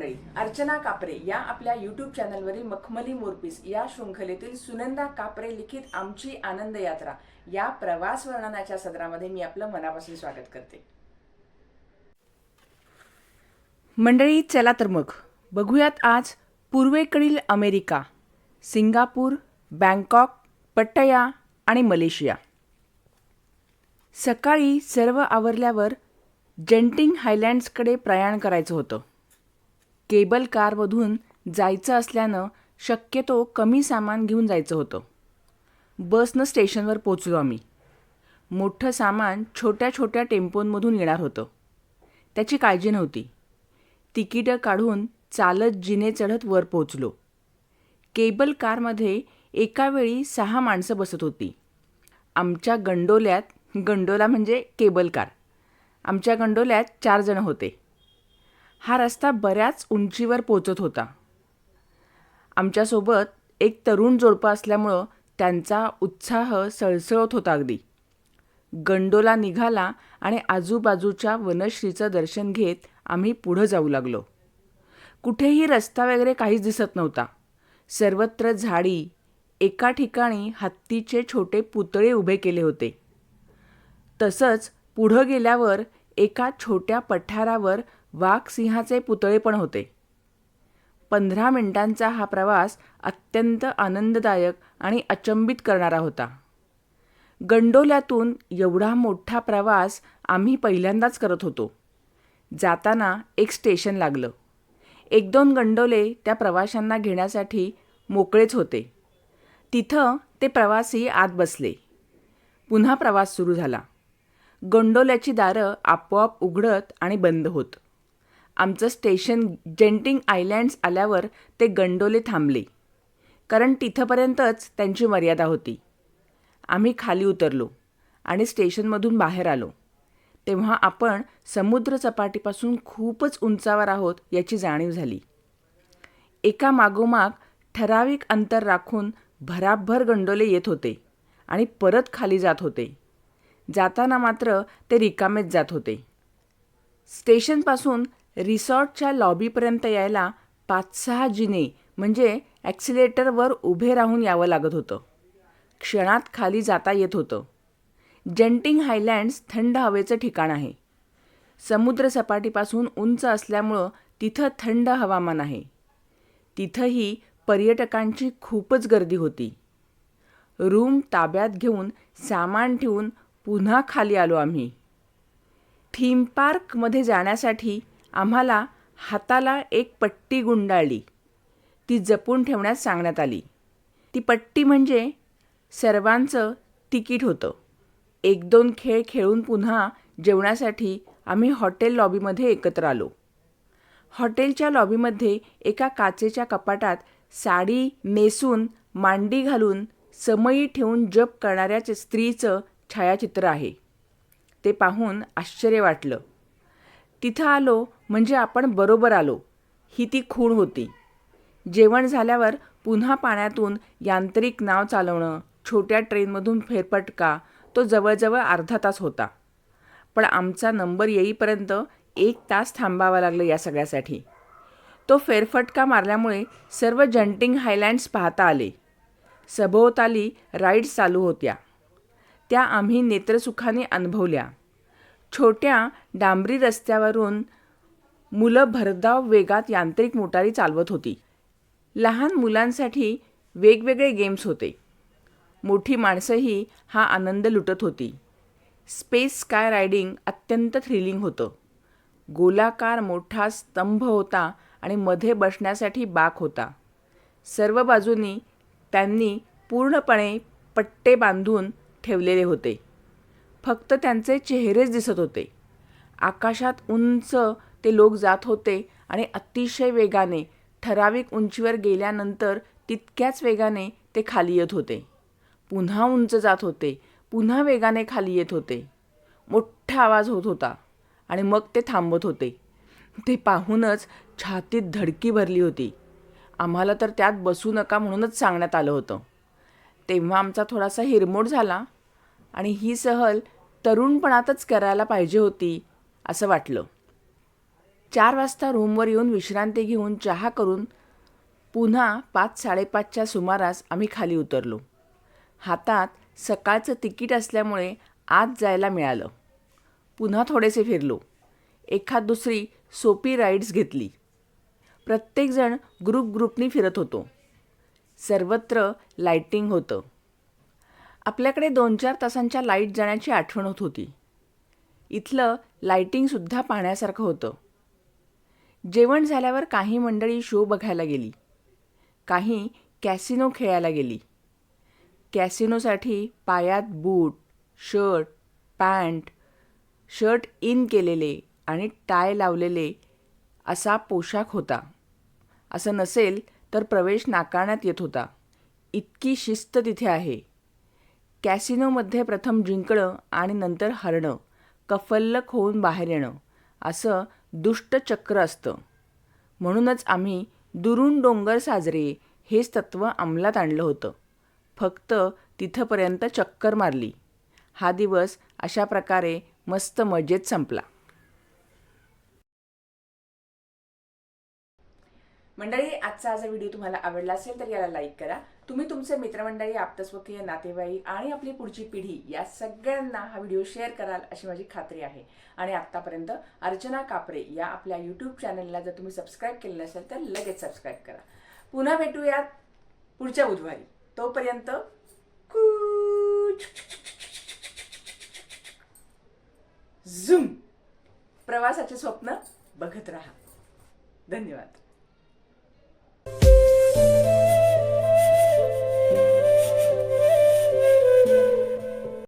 मंडळी अर्चना कापरे या आपल्या यूट्यूब चॅनलवरील मखमली मोरपीस या शृंखलेतील सुनंदा कापरे लिखित आमची आनंद यात्रा या प्रवास वर्णनाच्या सदरामध्ये मी आपलं मनापासून स्वागत करते. मंडळी चला तर मग. बघूयात आज पूर्वेकडील अमेरिका सिंगापूर बँकॉक पट्टया आणि मलेशिया. सकाळी सर्व आवरल्यावर जेंटिंग हायलँड्सकडे प्रयाण करायचं होतं. केबल कारमधून जायचं असल्यानं शक्यतो कमी सामान घेऊन जायचं होतं. बसनं स्टेशनवर पोचलो आम्ही. मोठं सामान छोट्या छोट्या टेम्पोंमधून येणार होतं. त्याची काळजी नव्हती. तिकीटं काढून चालत जिने चढत वर पोचलो केबल कारमध्ये एकावेळी सहा माणसं बसत होती. आमच्या गंडोल्यात गंडोला म्हणजे केबल कार. आमच्या गंडोल्यात चार जण होते. हा रस्ता बऱ्याच उंचीवर पोचत होता. आमच्यासोबत एक तरुण जोडपं असल्यामुळं त्यांचा उत्साह सळसळत होता अगदी. गंडोला निघाला आणि आजूबाजूच्या वनश्रीचं दर्शन घेत आम्ही पुढं जाऊ लागलो. कुठेही रस्ता वगैरे काहीच दिसत नव्हता. सर्वत्र झाडी एका ठिकाणी हत्तीचे छोटे पुतळे उभे केले होते. तसंच पुढं गेल्यावर एका छोट्या पठारावर वाघ सिंहाचे पुतळे पण होते. पंधरा मिनिटांचा हा प्रवास अत्यंत आनंददायक आणि अचंबित करणारा होता. गंडोल्यातून एवढा मोठा प्रवास आम्ही पहिल्यांदाच करत होतो. जाताना एक स्टेशन लागलं. एक दोन गंडोले त्या प्रवाशांना घेण्यासाठी मोकळेच होते. तिथं ते प्रवासी आत बसले. पुन्हा प्रवास सुरू झाला. गंडोल्याची दारं आपोआप उघडत आणि बंद होत. आमचं स्टेशन जेंटिंग आयलँड्स आल्यावर ते गंडोले थांबले. कारण तिथंपर्यंतच त्यांची मर्यादा होती. आम्ही खाली उतरलो आणि स्टेशनमधून बाहेर आलो. तेव्हा आपण समुद्रसपाटीपासून खूपच उंचावर आहोत याची जाणीव झाली. एका मागोमाग ठराविक अंतर राखून भराभर गंडोले येत होते आणि परत खाली जात होते. जाताना मात्र ते रिकामेच जात होते. स्टेशनपासून रिसॉर्टच्या लॉबीपर्यंत यायला पाच सहा जिने म्हणजे ॲक्सिलेटरवर उभे राहून यावं लागत होतं. क्षणात खाली जाता येत होतं. जेंटिंग हायलँड्स थंड हवेचं ठिकाण आहे. समुद्रसपाटीपासून उंच असल्यामुळं तिथं थंड हवामान आहे. तिथंही पर्यटकांची खूपच गर्दी होती. रूम ताब्यात घेऊन सामान ठेवून पुन्हा खाली आलो आम्ही. थीम पार्कमध्ये जाण्यासाठी आम्हाला हाताला एक पट्टी गुंडाळली. ती जपून ठेवण्यास सांगण्यात आली. ती पट्टी म्हणजे सर्वांचं तिकीट होतं. एक दोन खेळ खेळून पुन्हा जेवणासाठी आम्ही हॉटेल लॉबीमध्ये एकत्र आलो. हॉटेलच्या लॉबीमध्ये एका काचेच्या कपाटात साडी नेसून मांडी घालून समयी ठेवून जप करणाऱ्या स्त्रीचं छायाचित्र आहे. ते पाहून आश्चर्य वाटलं. तिथं आलो म्हणजे आपण बरोबर आलो ही ती खूण होती. जेवण झाल्यावर पुन्हा पाण्यातून यांत्रिक नाव चालवणं छोट्या ट्रेनमधून फेरफटका तो जवळजवळ अर्धा तास होता. पण आमचा नंबर येईपर्यंत एक तास थांबावा लागलं या सगळ्यासाठी. तो फेरफटका मारल्यामुळे सर्व जंटिंग हायलँड्स पाहता आले. सभोवताली राईड्स चालू होत्या. त्या आम्ही नेत्रसुखाने अनुभवल्या. छोट्या डांबरी रस्त्यावरून मुलं भरधाव वेगात यांत्रिक मोटारी चालवत होती. लहान मुलांसाठी वेगवेगळे गेम्स होते. मोठी माणसंही हा आनंद लुटत होती. स्पेस स्काय रायडिंग अत्यंत थ्रिलिंग होतं. गोलाकार मोठा स्तंभ होता आणि मध्ये बसण्यासाठी बाक होता. सर्व बाजूनी त्यांनी पूर्णपणे पट्टे बांधून ठेवलेले होते. फक्त त्यांचे चेहरेच दिसत होते. आकाशात उंच ते लोक जात होते आणि अतिशय वेगाने ठराविक उंचीवर गेल्यानंतर तितक्याच वेगाने ते खाली येत होते. पुन्हा उंच जात होते पुन्हा वेगाने खाली येत होते. मोठा आवाज होत होता आणि मग ते थांबत होते. ते पाहूनच छातीत धडकी भरली होती. आम्हाला तर त्यात बसू नका म्हणूनच सांगण्यात आलं होतं. तेव्हा आमचा थोडासा हिरमोड झाला आणि ही सहल तरुणपणातच करायला पाहिजे होती असं वाटलं. चार वाजता रूमवर येऊन विश्रांती घेऊन चहा करून पुन्हा पाच साडेपाचच्या सुमारास आम्ही खाली उतरलो. हातात सकाळचं तिकीट असल्यामुळे आत जायला मिळालं. पुन्हा थोडेसे फिरलो. एखाद दुसरी सोपी राईड्स घेतली. प्रत्येकजण ग्रुप ग्रुपनी फिरत होतो. सर्वत्र लाईटिंग होतं. आपल्याकडे दोन चार तासांच्या लाइट जाण्याची आठवण होत होती. इथलं लाईटिंगसुद्धा पाहण्यासारखं होतं. जेवण झाल्यावर काही मंडळी शो बघायला गेली. काही कॅसिनो खेळायला गेली. कॅसिनोसाठी पायात boot shirt pant shirt in केलेले आणि टाय लावलेले असा पोशाख होता. असं नसेल तर प्रवेश नाकारण्यात येत होता. इतकी शिस्त तिथे आहे. कॅसिनोमध्ये प्रथम जिंकणं आणि नंतर हरणं कफल्लक होऊन बाहेर येणं असं दुष्ट चक्र असतं. म्हणूनच आम्ही दुरून डोंगर साजरे हेच तत्त्व अंमलात आणलं होतं. फक्त तिथंपर्यंत चक्कर मारली. हा दिवस अशा प्रकारे मस्त मजेत संपला. मंडळी आजचा हा व्हिडिओ तुम्हाला आवडला असेल तर याला लाईक करा. तुम्ही तुमचे मित्रमंडळी आप्तस्वकीय नातेवाईक आणि आपली पुढची पिढी या सगळ्यांना हा व्हिडिओ शेअर कराल अशी माझी खात्री आहे आणि आत्तापर्यंत अर्चना कापरे या आपल्या यूट्यूब चॅनलला जर तुम्ही सबस्क्राईब केलं नसेल तर लगेच सबस्क्राईब करा पुन्हा भेटूयात पुढच्या बुधवारी तोपर्यंत झूम प्रवासाचे स्वप्न बघत राहा धन्यवाद